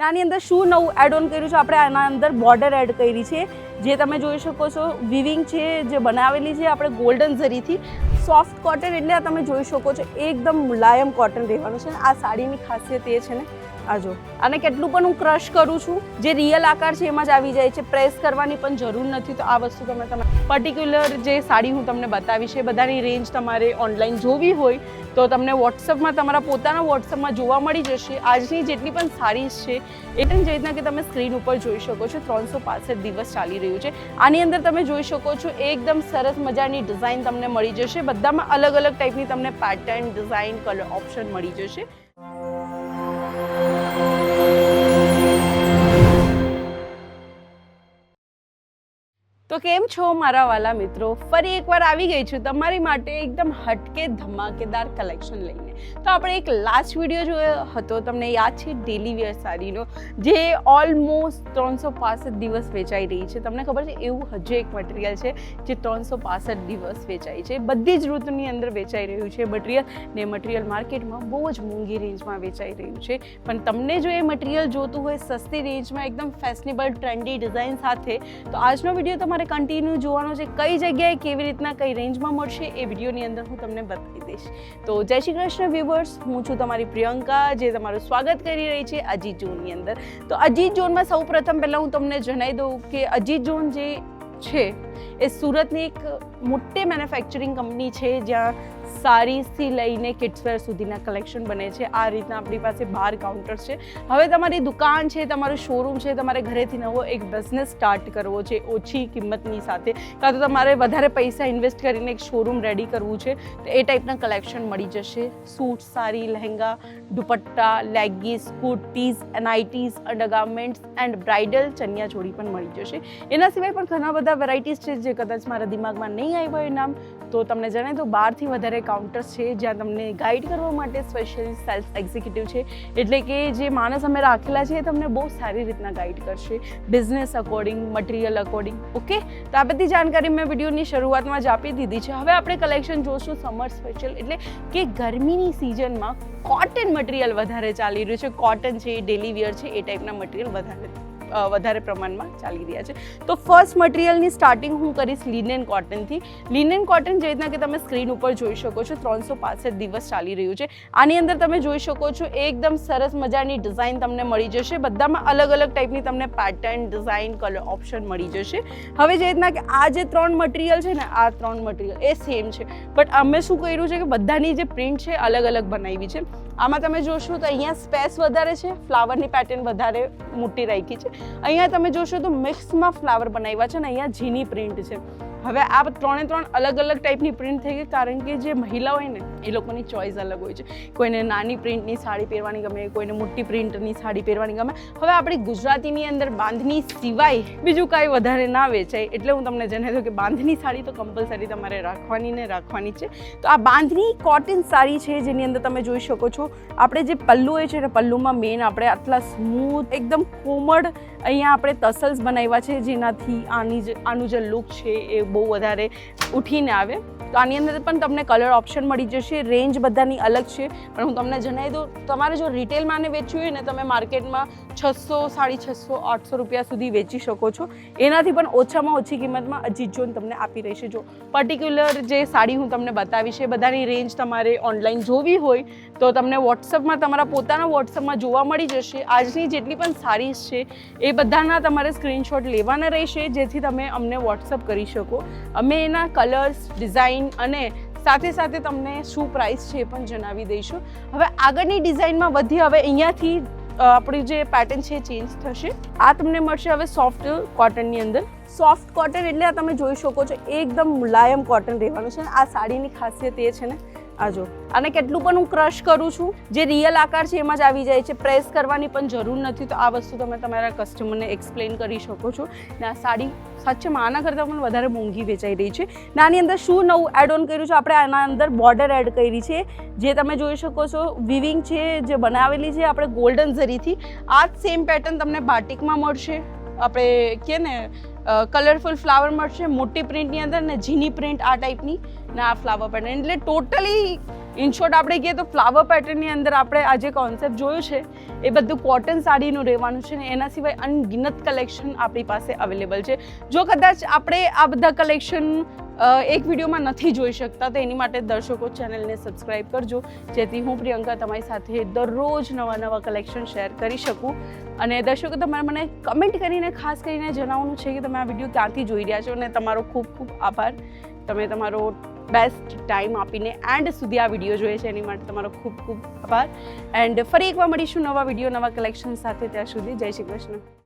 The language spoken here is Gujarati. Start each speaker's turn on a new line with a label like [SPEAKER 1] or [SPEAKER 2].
[SPEAKER 1] ને આની અંદર શું નવું એડ ઓન કર્યું છે? આપણે આના અંદર બોર્ડર એડ કરી છે. જે તમે જોઈ શકો છો વિવિંગ છે, જે બનાવેલી છે આપણે ગોલ્ડન ઝરીથી. સોફ્ટ કોટન એટલે આ તમે જોઈ શકો છો, એકદમ મુલાયમ કોટન રહેવાનું છે આ સાડીની ખાસિયત એ છે ને આ જો. અને કેટલું પણ હું ક્રશ કરું છું, જે રિયલ આકાર છે એમાં જ આવી જાય છે. પ્રેસ કરવાની પણ જરૂર નથી, તો આ વસ્તુ તમે તમે પર્ટિક્યુલર જે સાડી હું તમને બતાવી છે, બધાની રેન્જ તમારે ઓનલાઈન જોવી હોય, તો તમને વોટ્સઅપમાં તમારા પોતાના વોટ્સઅપમાં જોવા મળી જશે. આજની જેટલી પણ સાડીઝ છે, એ પણ જે રીતના કે તમે સ્ક્રીન ઉપર જોઈ શકો છો, ત્રણસો દિવસ ચાલી રહ્યું છે. આની અંદર તમે જોઈ શકો છો, એકદમ સરસ મજાની ડિઝાઇન તમને મળી જશે. બધામાં અલગ અલગ ટાઈપની તમને પેટર્ન ડિઝાઇન કલર ઓપ્શન મળી જશે. તો કેમ છો મારા વાલા મિત્રો? ફરી એકવાર આવી ગઈ છું તમારી માટે એકદમ હટકે ધમાકેદાર કલેક્શન લઈને. તો આપણે એક લાસ્ટ વીડિયો જોયો હતો, તમને યાદ છે? ડેલી વેર સાડીનો, જે ઓલમોસ્ટ ત્રણસો પાસઠ દિવસ વેચાઈ રહી છે. તમને ખબર છે, એવું હજુ એક મટીરિયલ છે જે ત્રણસો પાસઠ દિવસ વેચાય છે. બધી જ ઋતુની અંદર વેચાઈ રહ્યું છે મટીરિયલ ને મટીરિયલ માર્કેટમાં બહુ જ મોંઘી રેન્જમાં વેચાઈ રહ્યું છે. પણ તમને જો એ મટીરિયલ જોતું હોય, સસ્તી રેન્જમાં એકદમ ફેશનેબલ ટ્રેન્ડી ડિઝાઇન સાથે, તો આજનો વીડિયો તમારે કન્ટિન્યુ જોવાનો છે. કઈ જગ્યાએ કેવી રીતના કઈ રેન્જમાં મળશે એ વિડીયોની અંદર હું તમને બતાવી દઈશ. તો જય શ્રી કૃષ્ણ વ્યુવર્સ હું છું તમારી પ્રિયંકા, જે તમારું સ્વાગત કરી રહી છે અજીત ઝોનની અંદર. તો અજીત ઝોનમાં સૌ પ્રથમ પહેલાં હું તમને જણાવી દઉં કે અજીત ઝોન જે છે, એ સુરતની એક મોટી મેન્યુફેક્ચરિંગ કંપની છે જ્યાં સારીસથી લઈને કિડ્સવેર સુધીના કલેક્શન બને છે. આ રીતના આપણી પાસે બાર કાઉન્ટર છે. હવે તમારી દુકાન છે, તમારું શોરૂમ છે, તમારે ઘરેથી નવો એક બિઝનેસ સ્ટાર્ટ કરવો છે, ઓછી કિંમતની સાથે. કાં તો તમારે વધારે પૈસા ઇન્વેસ્ટ કરીને એક શોરૂમ રેડી કરવું છે, તો એ ટાઈપના કલેક્શન મળી જશે. Suit sari lehenga, dupatta leggings kurtis એનઆઈટીઝ undergarments and bridal chaniya choli પણ મળી જશે. એના સિવાય પણ ઘણા બધા વેરાયટીઝ છે જે કદાચ મારા દિમાગમાં નહીં આવ્યો એ નામ તો તમને જણાવી દઉં, બારથી વધારે કાઉન્ટર્સ છે જ્યાં તમને ગાઈડ કરવા માટે સ્પેશિયલ સેલ્સ એક્ઝિક્યુટિવ છે. એટલે કે જે માણસ અમે રાખેલા છે એ તમને બહુ સારી રીતના ગાઈડ કરશે. Business according material according okay તો આ બધી જાણકારી મેં વિડીયોની શરૂઆતમાં જ આપી દીધી છે. હવે આપણે કલેક્શન જોશું સમર સ્પેશિયલ એટલે કે ગરમીની સિઝનમાં કોટન મટીરિયલ વધારે ચાલી રહ્યું છે. કોટન છે ડેલી વિયર છે, એ ટાઈપના મટીરિયલ વધારે વધારે પ્રમાણમાં ચાલી રહ્યા છે. તો ફર્સ્ટ મટીરિયલની સ્ટાર્ટિંગ હું કરીશ લિનેન કોટનથી લિનેન કોટન જે રીતના કે તમે સ્ક્રીન ઉપર જોઈ શકો છો, ત્રણસો પાસઠ દિવસ ચાલી રહ્યું છે. આની અંદર તમે જોઈ શકો છો, એકદમ સરસ મજાની ડિઝાઇન તમને મળી જશે. બધામાં અલગ અલગ ટાઈપની તમને પેટર્ન ડિઝાઇન કલર ઓપ્શન મળી જશે. હવે જે રીતના કે આ જે ત્રણ મટીરિયલ છે ને, આ ત્રણ મટીરિયલ એ સેમ છે. બટ અમે શું કર્યું છે કે બધાની જે પ્રિન્ટ છે અલગ અલગ બનાવી છે. આમાં તમે જોશો તો અહીંયા સ્પેસ વધારે છે ફ્લાવરની પેટર્ન વધારે મોટી રાખી છે. અહીંયા તમે જોશો તો મિક્સમાં ફ્લાવર બનાવ્યા છે ને અહીંયા ઝીની પ્રિન્ટ છે. હવે આ ત્રણે ત્રણ અલગ અલગ ટાઈપની પ્રિન્ટ થઈ ગઈ, કારણ કે જે મહિલા હોય ને, એ લોકોની ચોઈસ અલગ હોય છે. કોઈને નાની પ્રિન્ટની સાડી પહેરવાની ગમે, કોઈને મોટી પ્રિન્ટની સાડી પહેરવાની ગમે. હવે આપણી ગુજરાતીની અંદર બાંધની સિવાય બીજું કાંઈ વધારે ના વેચાય. એટલે હું તમને જણાવી દઉં કે બાંધની સાડી તો કમ્પલસરી તમારે રાખવાની ને રાખવાની છે. તો આ બાંધની કોટન સાડી છે, જેની અંદર તમે જોઈ શકો છો. આપણે જે પલ્લુ હોય છે ને, પલ્લુમાં મેન આપણે આટલા સ્મૂથ એકદમ કોમળ અહીંયા આપણે તસલ્સ બનાવ્યા છે, જેનાથી આની જે, આનું જે લુક છે એ બહુ વધારે ઉઠીને આવે. તો આની અંદર પણ તમને કલર ઓપ્શન મળી જશે રેન્જ બધાની અલગ છે. પણ હું તમને જણાવી દઉં, તમારે જો રિટેલમાં વેચવી હોય ને, તમે માર્કેટમાં છસો, સાડી છસો, આઠસો રૂપિયા સુધી વેચી શકો છો. એનાથી પણ ઓછામાં ઓછી કિંમતમાં અજીત જોન તમને આપી રહી જો પર્ટિક્યુલર જે સાડી હું તમને બતાવીશ એ બધાની રેન્જ તમારે ઓનલાઈન જોવી હોય, તો તમને વોટ્સઅપમાં તમારા પોતાના વોટ્સઅપમાં જોવા મળી જશે. આજની જેટલી પણ સાડીઝ છે, એ બધાના તમારે સ્ક્રીનશોટ લેવાના રહેશે, જેથી તમે અમને વોટ્સઅપ કરી શકો. અમે એના કલર્સ ડિઝાઇન અને સાથે સાથે તમને શું પ્રાઇસ છે એ પણ જણાવી દઈશું. હવે આગળની ડિઝાઇનમાં વધી હવે અહીંયાથી આપણી જે પેટર્ન છે ચેન્જ થશે. આ તમને મળશે હવે સોફ્ટ કોટનની અંદર. સોફ્ટ કોટન એટલે આ તમે જોઈ શકો છો, એકદમ મુલાયમ કોટન રહેવાનું છે. આ સાડીની ખાસિયત એ છે ને આ જો. અને કેટલું પણ હું ક્રશ કરું છું, જે રિયલ આકાર છે એમાં જ આવી જાય છે. પ્રેસ કરવાની પણ જરૂર નથી. તો આ વસ્તુ તમે તમારા કસ્ટમરને એક્સપ્લેન કરી શકો છો. ને આ સાડી સાચેમાં આના કરતાં પણ વધારે મોંઘી વેચાઈ રહી છે. ને આની અંદર શું નવું એડ ઓન કર્યું છે? આપણે આના અંદર બોર્ડર એડ કરી છે. જે તમે જોઈ શકો છો વિવિંગ છે, જે બનાવેલી છે આપણે ગોલ્ડન ઝરીથી. આ જ સેમ પેટર્ન તમને બાટિકમાં મળશે. આપણે કહે ને કલરફુલ ફ્લાવર મળશે, મોટી પ્રિન્ટની અંદર ને ઝીની પ્રિન્ટ આ ટાઈપની ને આ ફ્લાવર પેટર્ન એટલે ટોટલી ઇનશોર્ટ આપણે કહીએ તો ફ્લાવર પેટર્નની અંદર આપણે આ જે કોન્સેપ્ટ જોયું છે, એ બધું કોટન સાડીનું રહેવાનું છે ને એના સિવાય અનગિનત કલેક્શન આપણી પાસે અવેલેબલ છે. જો કદાચ આપણે આ બધા કલેક્શન એક વિડીયોમાં નથી જોઈ શકતા, તો એની માટે દર્શકો ચેનલને સબસ્ક્રાઈબ કરજો. જેથી હું, પ્રિયંકા, તમારી સાથે દરરોજ નવા નવા કલેક્શન શેર કરી શકું. અને દર્શકો, તમારે મને કમેન્ટ કરીને, ખાસ કરીને જણાવવાનું છે કે તમે આ વીડિયો ક્યાંથી જોઈ રહ્યા છો, અને તમારો ખૂબ ખૂબ આભાર. તમે તમારો બેસ્ટ ટાઈમ આપીને એન્ડ સુધી આ વીડિયો જોઈએ છે, એની માટે તમારો ખૂબ ખૂબ આભાર. એન્ડ ફરી એકવાર મળીશું નવા વીડિયો, નવા કલેક્શન સાથે ત્યાં સુધી. જય શ્રી કૃષ્ણ.